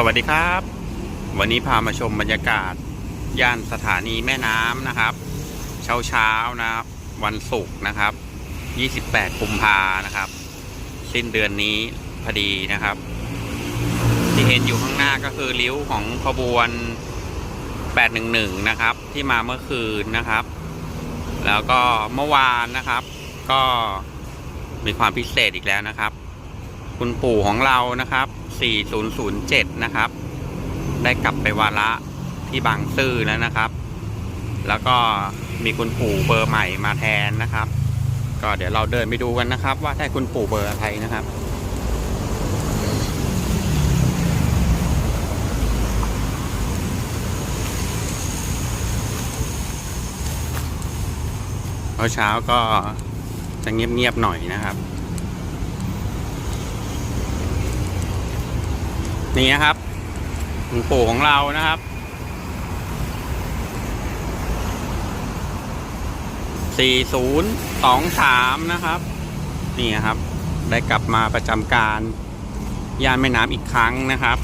สวัสดีครับ วันนี้พามาชมบรรยากาศ ย่านสถานีแม่น้ำนะครับ เช้าเช้านะครับ วันศุกร์นะครับ 28 กุมภานะครับ สิ้นเดือนนี้พอดีนะครับ ที่เห็นอยู่ข้างหน้าก็คือริ้วของขบวน 811 นะครับ ที่มาเมื่อคืนนะครับ แล้วก็เมื่อวานนะครับ ก็มีความพิเศษอีกแล้วนะครับ คุณปู่ของเรานะครับ 4007 นะครับ ได้กลับไปวาระที่บางซื่อแล้วนะครับ แล้วก็มีคุณปู่เบอร์ใหม่มาแทนนะครับ ก็เดี๋ยวเราเดินไปดูกันนะครับ ว่าได้คุณปู่เบอร์อะไรนะครับเช้าก็จะเงียบๆหน่อยนะครับ นี่นะครับหลวงปู่ของเรานะครับ4023นะครับ นี่ครับ ได้กลับมาประจำการย่านแม่น้ำอีกครั้งนะครับ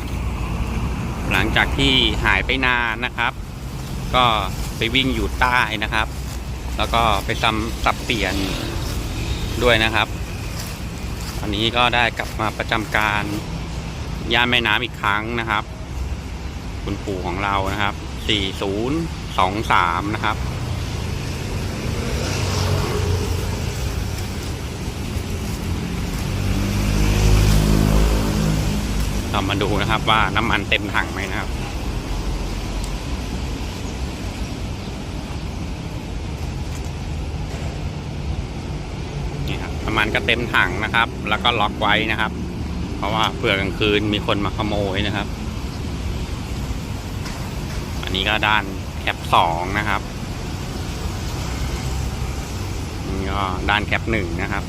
หลังจากที่หายไปนานนะครับ ก็ไปวิ่งอยู่ใต้นะครับ แล้วก็ไปซ้ำสับเปลี่ยนด้วยนะครับ ตอนนี้ก็ได้กลับมาประจำการ ย่านแม่น้ำอีกครั้งนะครับ คุณปู่ของเรานะครับ 4023 นะครับเรามาดูนะครับว่าน้ำมันเต็มถังไหมนะครับนี่ครับน้ำมันก็เต็มถังนะครับ แล้วก็ล็อกไว้นะครับ ราะว่าเผื่อกลางคืนมีคนมาขโมยนะครับ อันนี้ก็ด้านแคปสองนะครับนี่ก็ด้านแคปหนึ่งนะครับ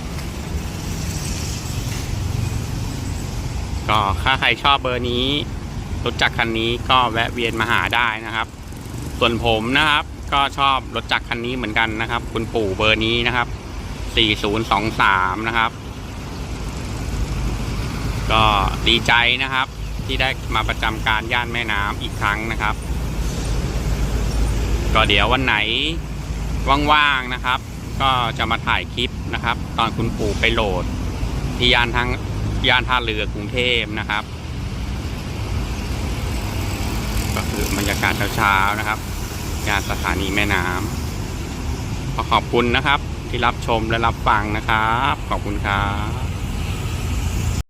ก็ถ้าใครชอบเบอร์นี้รถจักรคันนี้ก็แวะเวียนมาหาได้นะครับ ส่วนผมนะครับ ก็ชอบรถจักรคันนี้เหมือนกันนะครับ คุณปู่เบอร์นี้นะครับ 4023 นะครับ ก็ดีใจนะครับ ที่ได้มาประจำการย่านแม่น้ำอีกครั้งนะครับ ก็เดี๋ยววันไหนว่างๆนะครับ ก็จะมาถ่ายคลิปนะครับ ตอนคุณปู่ไปโหลด ที่ยานทางยานท่าเรือกรุงเทพนะครับ ก็คือบรรยากาศเช้าๆนะครับย่านสถานีแม่น้ำขอขอบคุณนะครับ ที่รับชมและรับฟังนะครับ ขอบคุณครับ